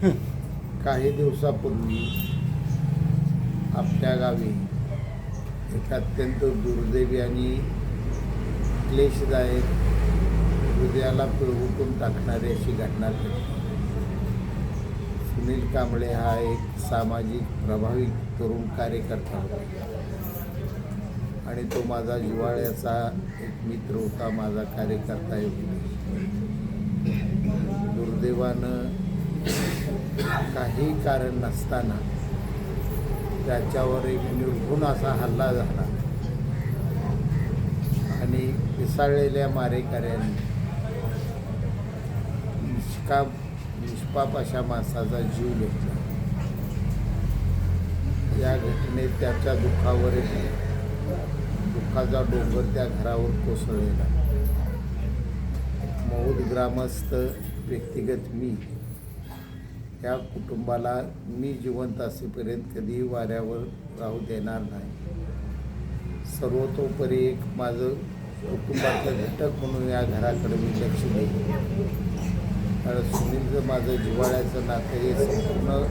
काही दिवसापूर्वी आपल्या गावी एक अत्यंत दुर्दैवी आणि क्लेशदायक हृदयाला पिळवटून टाकणारी अशी घटना घडली. सुनील कांबळे हा एक सामाजिक प्रभावी तरुण कार्यकर्ता होता. आणि तो माझा जिवाळ्याचा एक मित्र होता माझा कार्यकर्ता होता दुर्दैवानं काही कारण नसताना त्याच्यावर एक निर्घुण असा हल्ला झाला. आणि पिसाळलेल्या मारेकऱ्यांनी निष्काम निष्पाप अशा माणसाचा जीव घेतला. या घटनेत त्याच्या दुःखावर दुःखाचा डोंगर त्या घरावर कोसळलेला. मौद ग्रामस्थ व्यक्तिगत मी. त्या कुटुंबाला मी जिवंत असेपर्यंत कधीही वाऱ्यावर राहू देणार नाही. सर्वतोपरी एक माझं कुटुंबातलं घटक म्हणून या घराकडे मी लक्ष देईन. कारण सुनीलचं माझं जिव्हाळ्याचं नातं हे संपूर्ण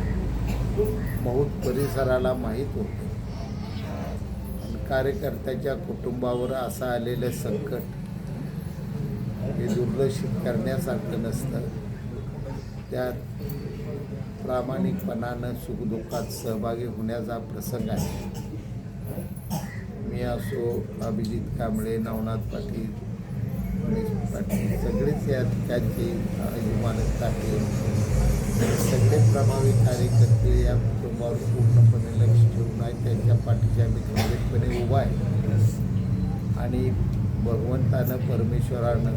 बहुत परिसराला माहीत होतं. कार्यकर्त्याच्या कुटुंबावर असं आलेलं संकट हे दुर्लक्षित करण्यासारखं नसतं. त्यात प्रामाणिकपणानं सुखदुःखात सहभागी होण्याचा प्रसंग आहे. मी असो अभिजित कांबळे नवनाथ पाटील गणेश पाटील सगळेच या ठिकाणचे अभिमानक टाकले सगळे प्रभावी कार्यकर्ते या कुटुंबावर पूर्णपणे लक्ष ठेवून आहे त्यांच्या पाठीशी आम्ही खंबीरपणे उभा आहे. आणि भगवंतानं परमेश्वरानं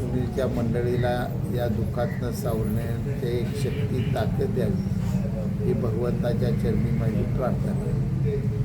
सुनीलच्या मंडळीला या दुःखातनं सावरण्याची एक शक्ती ताकद द्यावी. ही भगवंताच्या चरणी माझी प्रार्थना आहे.